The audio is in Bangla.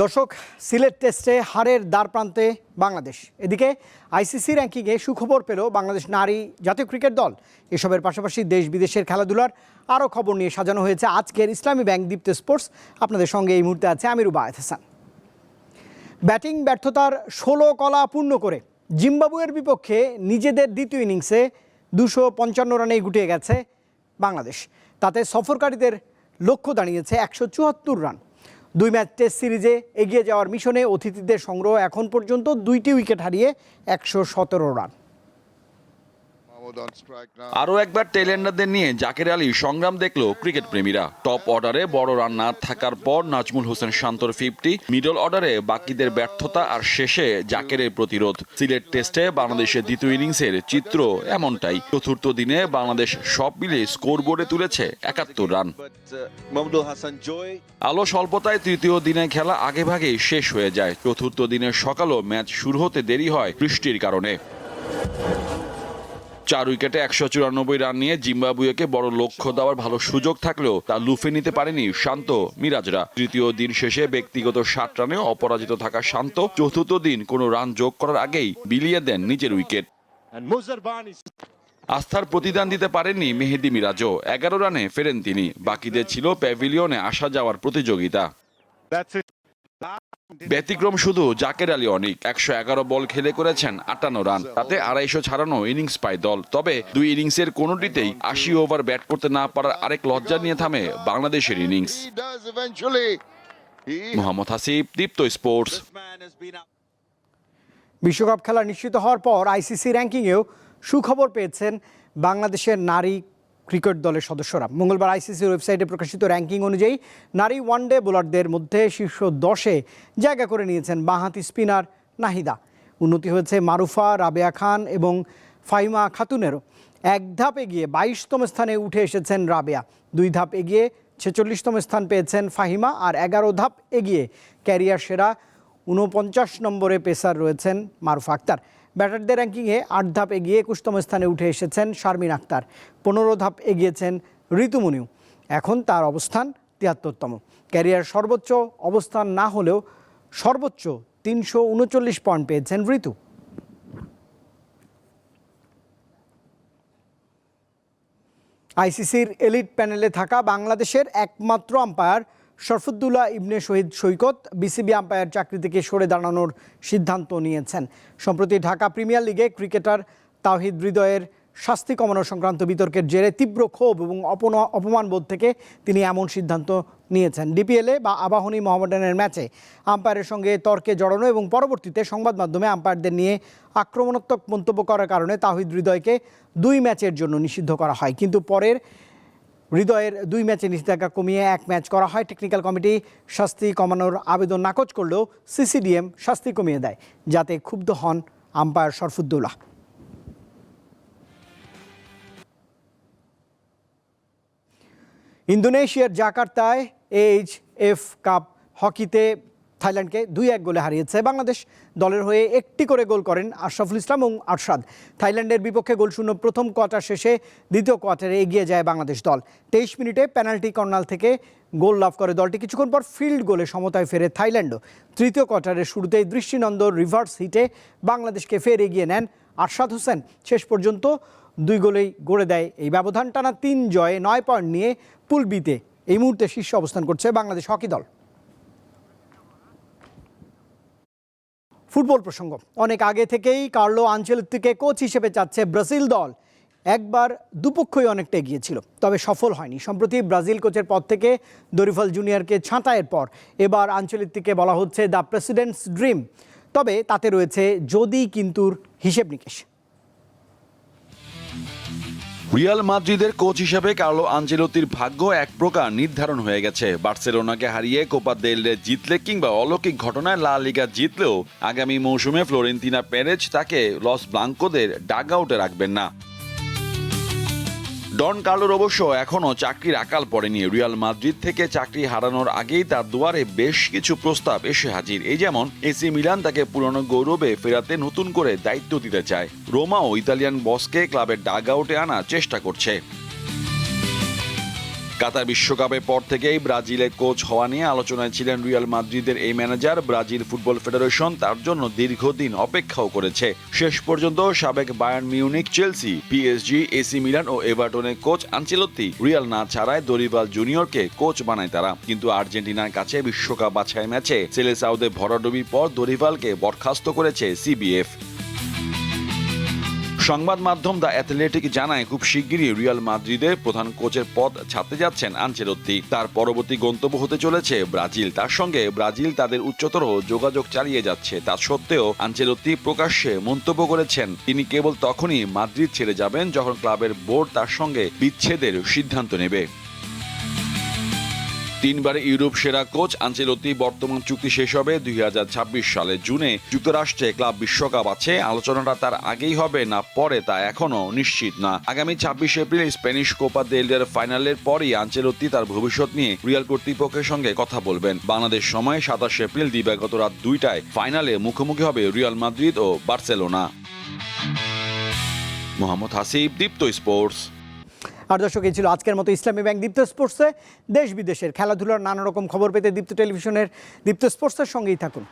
দর্শক, সিলেট টেস্টে হারের দ্বার প্রান্তে বাংলাদেশ। এদিকে আইসিসি র্যাঙ্কিংয়ে সুখবর পেল বাংলাদেশ নারী জাতীয় ক্রিকেট দল। এসবের পাশাপাশি দেশ বিদেশের খেলাধুলার আরও খবর নিয়ে সাজানো হয়েছে আজকের ইসলামী ব্যাংক দীপ্ত স্পোর্টস। আপনাদের সঙ্গে এই মুহূর্তে আছে আমির উবায়ত হাসান ব্যাটিং ব্যর্থতার ষোলো কলা পূর্ণ করে। জিম্বাবুয়ের বিপক্ষে নিজেদের দ্বিতীয় ইনিংসে দুশো পঞ্চান্ন রানেই গুটিয়ে গেছে বাংলাদেশ। তাতে সফরকারীদের লক্ষ্য দাঁড়িয়েছে একশো চুয়াত্তর রান। দুই ম্যাচ টেস্ট সিরিজে এগিয়ে যাওয়ার মিশনে অতিথিদের সংগ্রহ এখন পর্যন্ত দুইটি উইকেট হারিয়ে একশো সতেরো রান। আরও একবার টেলেন্ডারদের নিয়ে জাকের আলী সংগ্রাম দেখল ক্রিকেট প্রেমীরা। টপ অর্ডারে বড় রান না থাকার পর নাজমুল হোসেন শান্তর ফিফটি মিডল অর্ডারে বাকিদের ব্যর্থতা আর শেষে জাকেরের প্রতিরোধ। সিলেট টেস্টে বাংলাদেশের দ্বিতীয় ইনিংসের চিত্র এমনটাই। চতুর্থ দিনে বাংলাদেশ সব মিলে স্কোর বোর্ডে তুলেছে একাত্তর রান। Uh, আলো স্বল্পতায় তৃতীয় দিনে খেলা আগেভাগেই শেষ হয়ে যায়। চতুর্থ দিনের সকালও ম্যাচ শুরু হতে দেরি হয় বৃষ্টির কারণে। চার উইকেটে একশো চুরানব্বই রান নিয়ে জিম্বাবুয়েকে বড় লক্ষ্য দেওয়ার ভালো সুযোগ থাকলেও তা লুফে নিতে পারেনি শান্ত মিরাজরা। তৃতীয় দিন শেষে ব্যক্তিগত ষাট রানে অপরাজিত থাকা শান্ত চতুর্থ দিন কোনো রান যোগ করার আগেই বিলিয়ে দেন নিজের উইকেট। আস্থার প্রতিদান দিতে পারেননি মেহেদি মিরাজও। এগারো রানে ফেরেন তিনি। বাকিদের ছিল প্যাভিলিয়নে আসা যাওয়ার প্রতিযোগিতা. ব্যতিক্রম শুধু জাকের আলী অনিক। একশো এগারো বল খেলে করেছেন আটান্ন রান। তাতে আড়াইশো ছাড়ানো ইনিংস পায় দল। তবে দুই ইনিংসের কোনোটিতেই আশি ওভার ব্যাট করতে না পারার আরেক লজ্জা নিয়ে থামে বাংলাদেশের ইনিংস। মোহাম্মদ হাসিব, দীপ্ত স্পোর্টস. বিশ্বকাপ খেলা নিশ্চিত হওয়ার পর আইসিসি র্যাঙ্কিংয়েও সুখবর পেয়েছেন বাংলাদেশের নারী ক্রিকেট দলের সদস্যরা। মঙ্গলবার আইসিসির ওয়েবসাইটে প্রকাশিত র্যাঙ্কিং অনুযায়ী নারী ওয়ানডে বোলারদের মধ্যে শীর্ষ দশে জায়গা করে নিয়েছেন বাঁহাতি স্পিনার নাহিদা। উন্নতি হয়েছে মারুফা, রাবেয়া খান এবং ফাইমা খাতুনেরও। এক ধাপ এগিয়ে বাইশতম স্থানে উঠে এসেছেন রাবেয়া। দুই ধাপ এগিয়ে ছেচল্লিশতম স্থান পেয়েছেন ফাহিমা আর এগারো ধাপ এগিয়ে ক্যারিয়ার সেরা উনপঞ্চাশ নম্বরে পেসার রয়েছেন মারুফ আক্তার। ব্যাটারদের র্যাঙ্কিংয়ে আট ধাপ এগিয়ে একুশতম স্থানে উঠে এসেছেন শারমিন আক্তার। পনেরো ধাপ এগিয়েছেন ঋতুমনিও এখন তার অবস্থান তিয়াত্তরতম। ক্যারিয়ার সর্বোচ্চ অবস্থান না হলেও সর্বোচ্চ তিনশো উনচল্লিশ পয়েন্ট পেয়েছেন ঋতু। আইসিসির এলিট প্যানেলে থাকা বাংলাদেশের একমাত্র umpire Sharfuddoula Ibne Shahid Saikat BCB umpire চাকরি থেকে সরে দাঁড়ানোর সিদ্ধান্ত নিয়েছেন। সম্প্রতি ঢাকা প্রিমিয়ার লিগে ক্রিকেটার তাহিদ হৃদয়ের শাস্তি কমানো সংক্রান্ত বিতর্কের জেরে তীব্র ক্ষোভ এবং অপমান বোধ থেকে তিনি এমন সিদ্ধান্ত নিয়েছেন। ডিপিএলে বা আবাহনী মোহামেডানের ম্যাচে আম্পায়ারের সঙ্গে তর্কে জড়ানো এবং পরবর্তীতে সংবাদ মাধ্যমে আম্পায়ারদের নিয়ে আক্রমণাত্মক মন্তব্য করার কারণে তাহিদ হৃদয়কে দুই ম্যাচের জন্য নিষিদ্ধ করা হয়। কিন্তু পরের হৃদয়ের দুই ম্যাচে নিষেধাজ্ঞা কমিয়ে এক ম্যাচ করা হয়। টেকনিক্যাল কমিটি শাস্তি কমানোর আবেদন নাকচ করলেও সিসিডিএম শাস্তি কমিয়ে দেয়, যাতে ক্ষুব্ধ হন আম্পায়ার শরফুদ্দৌলা। ইন্দোনেশিয়ার জাকার্তায় এইচ এফ কাপ হকিতে থাইল্যান্ডকে দুই এক গোলে হারিয়েছে বাংলাদেশ। দলের হয়ে একটি করে গোল করেন আশরাফুল ইসলাম এবং আরশাদ। থাইল্যান্ডের বিপক্ষে গোলশূন্য প্রথম কোয়ার্টার শেষে দ্বিতীয় কোয়ার্টারে এগিয়ে যায় বাংলাদেশ দল। তেইশ মিনিটে পেনাল্টি কর্নাল থেকে গোল লাভ করে দলটি। কিছুক্ষণ পর ফিল্ড গোলে সমতায় ফেরে থাইল্যান্ডও। তৃতীয় কোয়ার্টারের শুরুতেই দৃষ্টিনন্দন রিভার্স হিটে বাংলাদেশকে ফের এগিয়ে নেন আরশাদ হোসেন। শেষ পর্যন্ত দুই গোলেই গড়ে দেয় এই ব্যবধান। টানা তিন জয়ে নয় পয়েন্ট নিয়ে পুল বিতে এই মুহূর্তে শীর্ষ অবস্থান করছে বাংলাদেশ হকি দল। ফুটবল প্রসঙ্গ। অনেক আগে থেকেই কার্লো আঞ্চলিককে কোচ হিসেবে চাচ্ছে ব্রাজিল দল। একবার দুপক্ষই অনেকটা এগিয়েছিল তবে সফল হয়নি। সম্প্রতি ব্রাজিল কোচের পদ থেকে দরিফল জুনিয়রকে ছাঁটাইয়ের পর এবার আঞ্চলিককে বলা হচ্ছে দ্য প্রেসিডেন্টস ড্রিম। তবে তাতে রয়েছে যদি কিন্তুর হিসেব নিকেশ। রিয়াল মাদ্রিদের কোচ হিসেবে কার্লো আঞ্চেলতির ভাগ্য এক প্রকার নির্ধারণ হয়ে গেছে। বার্সেলোনাকে হারিয়ে কোপা দেল রে জিতলে কিংবা অলৌকিক ঘটনায় লা লিগা জিতলেও আগামী মৌসুমে ফ্লোরেন্তিনা পেরেজ তাকে লস ব্লাঙ্কোদের ডাগ আউটে রাখবেন না। ডন কার্লোর অবশ্য এখনও চাকরির আকাল পড়েনি। রিয়াল মাদ্রিদ থেকে চাকরি হারানোর আগেই তার দুয়ারে বেশ কিছু প্রস্তাব এসে হাজির। এই যেমন এসি মিলান তাকে পুরনো গৌরবে ফেরাতে নতুন করে দায়িত্ব দিতে চায়। রোমাও ইতালিয়ান বসকে ক্লাবের ডাগ আউটে আনার চেষ্টা করছে। কাতার বিশ্বকাপের পর থেকেই ব্রাজিলের কোচ হওয়া নিয়ে আলোচনায় ছিলেন রিয়াল মাদ্রিদের এই ম্যানেজার। ব্রাজিল ফুটবল ফেডারেশন তার জন্য দীর্ঘদিন অপেক্ষাও করেছে। শেষ পর্যন্ত সাবেক Bayern Munich, Chelsea, PSG, AC Milan ও এভারটনের কোচ আনচেলত্তি রিয়াল না ছাড়ায় দরিবাল জুনিয়রকে কোচ বানায় তারা। কিন্তু আর্জেন্টিনার কাছে বিশ্বকাপ বাছাই ম্যাচে ছেলে সাউদে ভরাডুবির পর দরিবালকে বরখাস্ত করেছে সিবিএফ। সংবাদ মাধ্যম দ্য অ্যাথলেটিক জানায়, খুব শিগগিরই রিয়াল মাদ্রিদে প্রধান কোচের পদ ছাড়তে যাচ্ছেন আনচেলত্তি। তার পরবর্তী গন্তব্য হতে চলেছে ব্রাজিল। তার সঙ্গে ব্রাজিল তাদের উচ্চতর যোগাযোগ চালিয়ে যাচ্ছে। তা সত্ত্বেও আনচেলত্তি প্রকাশ্যে মন্তব্য করেছেন, তিনি কেবল তখনই মাদ্রিদ ছেড়ে যাবেন যখন ক্লাবের বোর্ড তার সঙ্গে বিচ্ছেদের সিদ্ধান্ত নেবে। তিনবারে ইউরোপ সেরা কোচ আনচেলত্তি বর্তমান চুক্তি শেষ হবে দুই সালে জুনে। যুক্তরাষ্ট্রে ক্লাব বিশ্বকাপ আছে। আলোচনাটা তার আগেই হবে না পরে তা এখনও নিশ্চিত না। আগামী ছাব্বিশ এপ্রিল স্প্যানিশ কোপা দেলডের ফাইনালের পরই আনচেলত্তি তার ভবিষ্যৎ নিয়ে রিয়াল কর্তৃপক্ষের সঙ্গে কথা বলবেন। বাংলাদেশ সময় সাতাশ এপ্রিল দিবাগত রাত দুইটায়। ফাইনালে মুখোমুখি হবে রিয়াল মাদ্রিদ ও বার্সেলোনা। মোহাম্মদ হাসিব, দীপ্ত স্পোর্টস। আর দর্শক এই ছিল আজকের মতো ইসলামী ব্যাংক দীপ্ত স্পোর্টসে। দেশ বিদেশের খেলাধুলার নানা রকম খবর পেতে দীপ্ত টেলিভিশনের দীপ্ত স্পোর্টসের সঙ্গেই থাকুন।